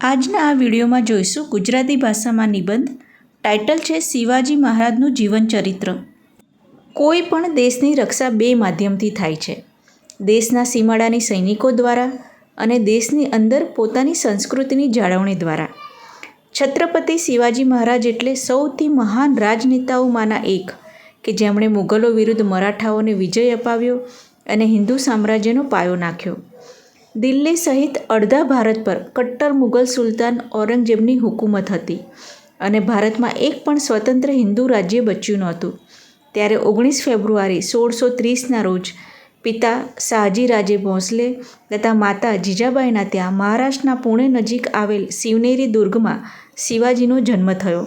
આજના આ વિડીયોમાં જોઈશું ગુજરાતી ભાષામાં નિબંધ. ટાઇટલ છે શિવાજી મહારાજનું જીવન ચરિત્ર કોઈ પણ દેશની રક્ષા બે માધ્યમથી થાય છે. દેશના સીમાડાની સૈનિકો દ્વારા અને દેશની અંદર પોતાની સંસ્કૃતિની જાળવણી દ્વારા. છત્રપતિ શિવાજી મહારાજ એટલે સૌથી મહાન રાજનેતાઓમાંના એક કે જેમણે મુગલો વિરુદ્ધ મરાઠાઓને વિજય અપાવ્યો અને હિન્દુ સામ્રાજ્યનો પાયો નાખ્યો. દિલ્હી સહિત અડધા ભારત પર કટ્ટર મુગલ સુલતાન ઔરંગઝેબની હુકુમત હતી અને ભારતમાં એક પણ સ્વતંત્ર હિન્દુ રાજ્ય બચ્યું નહોતું. ત્યારે ઓગણીસ ફેબ્રુઆરી સોળસો ત્રીસના રોજ પિતા શાહજી રાજે ભોંસલે તથા માતા જીજાબાઈના ત્યાં મહારાષ્ટ્રના પુણે નજીક આવેલ શિવનેરી દુર્ગમાં શિવાજીનો જન્મ થયો.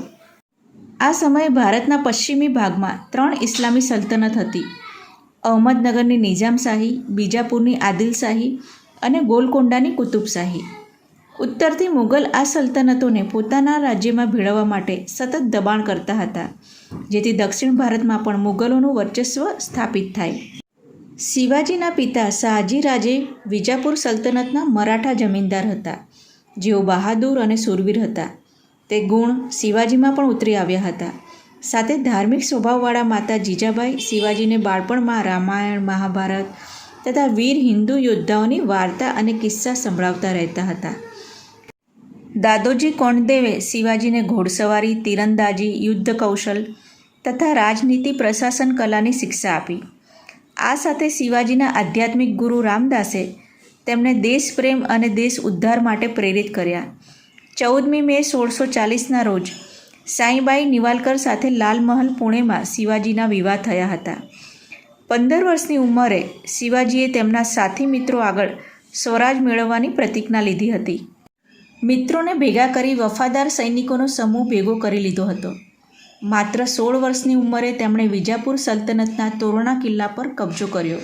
આ સમયે ભારતના પશ્ચિમી ભાગમાં ત્રણ ઇસ્લામી સલ્તનત હતી. અહમદનગરની નિઝામશાહી, બીજાપુરની આદિલશાહી અને ગોલકોંડાની કુતુબશાહી. ઉત્તરથી મુગલ આ સલ્તનતોને પોતાના રાજ્યમાં ભેળવવા માટે સતત દબાણ કરતા હતા, જેથી દક્ષિણ ભારતમાં પણ મુગલોનું વર્ચસ્વ સ્થાપિત થાય. શિવાજીના પિતા શાહજી રાજે વિજાપુર સલ્તનતના મરાઠા જમીનદાર હતા, જેઓ બહાદુર અને સુરવીર હતા. તે ગુણ શિવાજીમાં પણ ઉતરી આવ્યા હતા. સાથે ધાર્મિક સ્વભાવવાળા માતા જીજાબાઈ શિવાજીને બાળપણમાં રામાયણ, મહાભારત તથા વીર હિન્દુ યોદ્ધાઓની વાર્તા અને કિસ્સા સંભળાવતા રહેતા હતા. દાદોજી કોણદેવે શિવાજીને ઘોડસવારી, તીરંદાજી યુદ્ધ કૌશલ તથા રાજનીતિ, પ્રશાસન કલાની શિક્ષા આપી. આ સાથે શિવાજીના આધ્યાત્મિક ગુરુ રામદાસે તેમને દેશપ્રેમ અને દેશ ઉદ્ધાર માટે પ્રેરિત કર્યા. ચૌદમી મે સોળસો ચાલીસના રોજ સાંઈબાઈ નિવાલકર સાથે લાલમહલ પુણેમાં શિવાજીના વિવાહ થયા હતા. પંદર વર્ષની ઉંમરે શિવાજીએ તેમના સાથી મિત્રો આગળ સ્વરાજ મેળવવાની પ્રતિજ્ઞા લીધી હતી. મિત્રોને ભેગા કરી વફાદાર સૈનિકોનો સમૂહ ભેગો કરી લીધો હતો. માત્ર સોળ વર્ષની ઉંમરે તેમણે વિજાપુર સલ્તનતના તોરણા કિલ્લા પર કબજો કર્યો.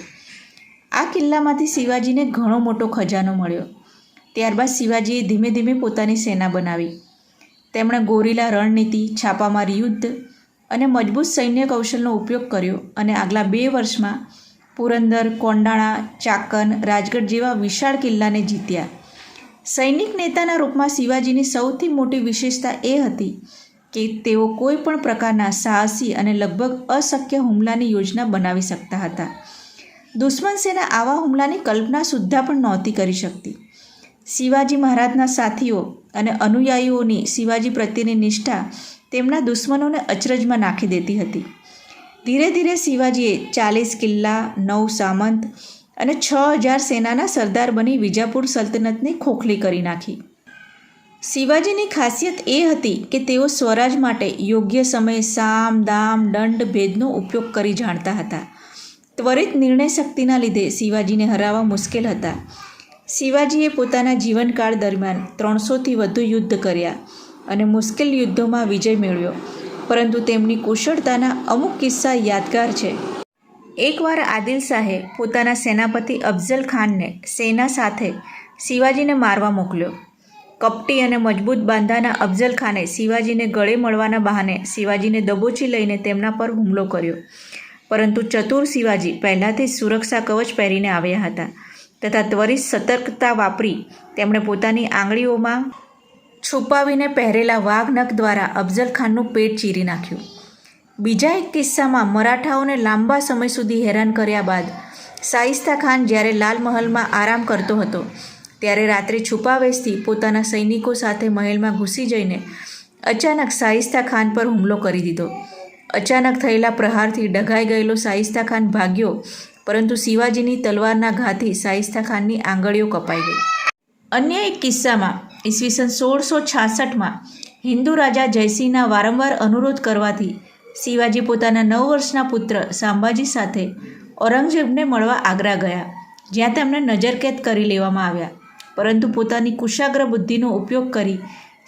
આ કિલ્લામાંથી શિવાજીને ઘણો મોટો ખજાનો મળ્યો. ત્યારબાદ શિવાજીએ ધીમે ધીમે પોતાની સેના બનાવી. તેમણે ગોરીલા રણનીતિ, છાપામાર યુદ્ધ અને મજબૂત સૈન્ય કૌશલનો ઉપયોગ કર્યો અને આગલા બે વર્ષમાં પુરંદર, કોંડાણા, ચાકન, રાજગઢ જેવા વિશાળ કિલ્લાને જીત્યા. સૈનિક નેતાના રૂપમાં શિવાજીની સૌથી મોટી વિશેષતા એ હતી કે તેઓ કોઈ પણ પ્રકારના સાહસી અને લગભગ અશક્ય હુમલાની યોજના બનાવી શકતા હતા. દુશ્મન સેના આવા હુમલાની કલ્પના સુદ્ધા પણ નહોતી કરી શકતી. શિવાજી મહારાજના સાથીઓ અને અનુયાયીઓની શિવાજી પ્રત્યેની નિષ્ઠા તેમના દુશ્મનોને અચરજમાં નાખી દેતી હતી. ધીરે ધીરે શિવાજીએ ચાલીસ કિલ્લા, નવ સામંત અને છ હજાર સેનાના સરદાર બની વિજાપુર સલ્તનતને ખોખલી કરી નાખી. શિવાજીની ખાસિયત એ હતી કે તેઓ સ્વરાજ માટે યોગ્ય સમયે સામ, દામ, દંડ, ભેદનો ઉપયોગ કરી જાણતા હતા. ત્વરિત નિર્ણય શક્તિના લીધે શિવાજીને હરાવવા મુશ્કેલ હતા. શિવાજીએ પોતાના જીવનકાળ દરમિયાન ત્રણસોથી વધુ યુદ્ધ કર્યા. અને મુશ્કેલ યુદ્ધોમાં વિજય મેળવ્યો. પરંતુ તેમની કુશળતાના અમુક કિસ્સા યાદગાર છે. એકવાર આદિલ શાહે પોતાના સેનાપતિ અફઝલ ખાનને સેના સાથે શિવાજીને મારવા મોકલ્યો. કપટી અને મજબૂત બાંધાના અફઝલ ખાને શિવાજીને ગળે મળવાના બહાને શિવાજીને દબોચી લઈને તેમના પર હુમલો કર્યો. પરંતુ ચતુર શિવાજી પહેલાંથી સુરક્ષા કવચ પહેરીને આવ્યા હતા તથા ત્વરિત સતર્કતા વાપરી તેમણે પોતાની આંગળીઓમાં છુપાવીને પહેરેલા વાઘનખ દ્વારા અફઝલ ખાનનું પેટ ચીરી નાખ્યું. બીજા એક કિસ્સામાં મરાઠાઓને લાંબા સમય સુધી હેરાન કર્યા બાદ શાઇસ્તા ખાન જ્યારે લાલ મહલમાં આરામ કરતો હતો, ત્યારે રાત્રે છુપાવેશથી પોતાના સૈનિકો સાથે મહેલમાં ઘૂસી જઈને અચાનક શાઇસ્તા ખાન પર હુમલો કરી દીધો. અચાનક થયેલા પ્રહારથી ડઘાઈ ગયેલો શાઇસ્તા ખાન ભાગ્યો, પરંતુ શિવાજીની તલવારના ઘાથી શાઇસ્તા ખાનની આંગળીઓ કપાઈ ગઈ. અન્ય એક કિસ્સામાં ઈસવીસન સોળસો છાસઠમાં હિન્દુ રાજા જયસિંહના વારંવાર અનુરોધ કરવાથી શિવાજી પોતાના નવ વર્ષના પુત્ર સાંભાજી સાથે ઔરંગઝેબને મળવા આગ્રા ગયા, જ્યાં તેમને નજરકેદ કરી લેવામાં આવ્યા. પરંતુ પોતાની કુશાગ્ર બુદ્ધિનો ઉપયોગ કરી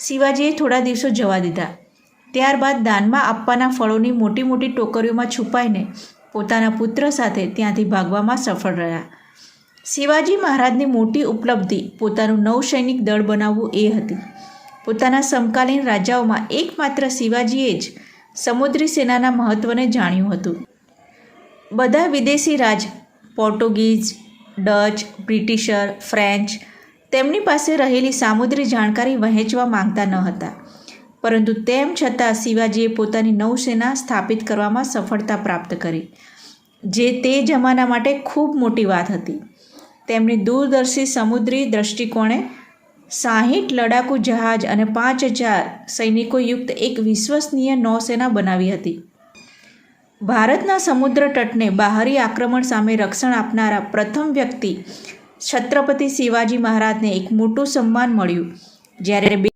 શિવાજીએ થોડા દિવસો જવા દીધા. ત્યારબાદ દાનમાં આપવાના ફળોની મોટી મોટી ટોકરીઓમાં છુપાઈને પોતાના પુત્ર સાથે ત્યાંથી ભાગવામાં સફળ રહ્યા. શિવાજી મહારાજની મોટી ઉપલબ્ધિ પોતાનું નૌસૈનિક દળ બનાવવું એ હતી. પોતાના સમકાલીન રાજાઓમાં એકમાત્ર શિવાજીએ જ સમુદ્રી સેનાના મહત્ત્વને જાણ્યું હતું. બધા વિદેશી રાજ, પોર્ટુગીઝ, ડચ, બ્રિટિશર, ફ્રેન્ચ તેમની પાસે રહેલી સામુદ્રી જાણકારી વહેંચવા માંગતા ન હતા. પરંતુ તેમ છતાં શિવાજીએ પોતાની નૌસેના સ્થાપિત કરવામાં સફળતા પ્રાપ્ત કરી, જે તે જમાના માટે ખૂબ મોટી વાત હતી. તેમની દૂરદર્શી સમુદ્રી દૃષ્ટિકોણે સાહીઠ લડાકુ જહાજ અને પાંચ હજાર સૈનિકો યુક્ત એક વિશ્વસનીય નૌસેના બનાવી હતી. ભારતના સમુદ્ર તટને બહારી આક્રમણ સામે રક્ષણ આપનારા પ્રથમ વ્યક્તિ છત્રપતિ શિવાજી મહારાજને એક મોટું સન્માન મળ્યું. જ્યારે બે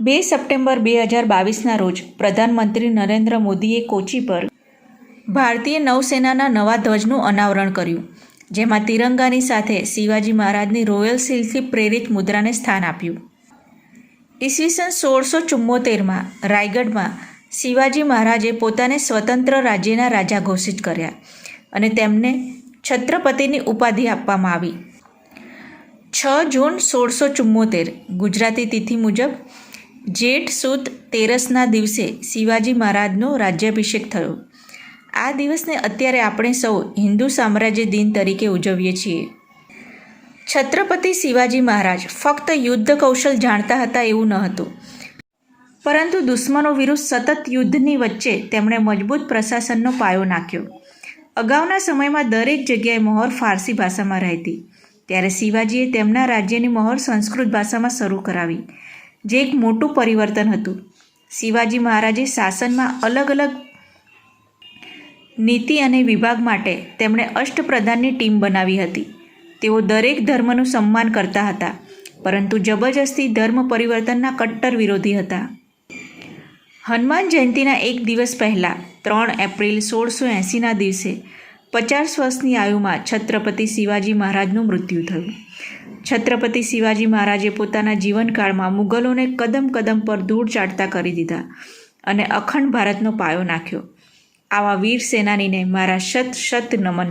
બે સપ્ટેમ્બર બે હજાર બાવીસના રોજ પ્રધાનમંત્રી નરેન્દ્ર મોદીએ કોચી પર ભારતીય નૌસેનાના નવા ધ્વજનું અનાવરણ કર્યું. જેમાં તિરંગાની સાથે શિવાજી મહારાજની રોયલ સીલથી પ્રેરિત મુદ્રાને સ્થાન આપ્યું. ઈસવીસન સોળસો ચુમ્મોતેરમાં રાયગઢમાં શિવાજી મહારાજે પોતાને સ્વતંત્ર રાજ્યના રાજા ઘોષિત કર્યા અને તેમને છત્રપતિની ઉપાધિ આપવામાં આવી. છ જૂન સોળસો ચુમ્મોતેર ગુજરાતી તિથિ મુજબ જેઠ સુદ તેરસના દિવસે શિવાજી મહારાજનો રાજ્યાભિષેક થયો. આ દિવસને અત્યારે આપણે સૌ હિન્દુ સામ્રાજ્ય દિન તરીકે ઉજવીએ છીએ. છત્રપતિ શિવાજી મહારાજ ફક્ત યુદ્ધ કૌશલ જાણતા હતા એવું ન હતું. પરંતુ દુશ્મનો વિરુદ્ધ સતત યુદ્ધની વચ્ચે તેમણે મજબૂત પ્રશાસનનો પાયો નાખ્યો. અગાઉના સમયમાં દરેક જગ્યાએ મહોર ફારસી ભાષામાં રહેતી. ત્યારે શિવાજીએ તેમના રાજ્યની મહોર સંસ્કૃત ભાષામાં શરૂ કરાવી, જે એક મોટું પરિવર્તન હતું. શિવાજી મહારાજે શાસનમાં અલગ અલગ નીતિ અને વિભાગ માટે તેમણે અષ્ટપ્રધાનની ટીમ બનાવી હતી. તેઓ દરેક ધર્મનું સન્માન કરતા હતા, પરંતુ જબરજસ્તી ધર્મ પરિવર્તનના કટ્ટર વિરોધી હતા. હનુમાન જયંતીના એક દિવસ પહેલાં, ત્રણ એપ્રિલ સોળસો એંસીના દિવસે, પચાસ વર્ષની આયુમાં છત્રપતિ શિવાજી મહારાજનું મૃત્યુ થયું. છત્રપતિ શિવાજી મહારાજે પોતાના જીવનકાળમાં મુગલોને કદમ કદમ પર ધૂળ ચાટતા કરી દીધા અને અખંડ ભારતનો પાયો નાખ્યો. આવા વીર સેનાનીને મારા શત શત નમન.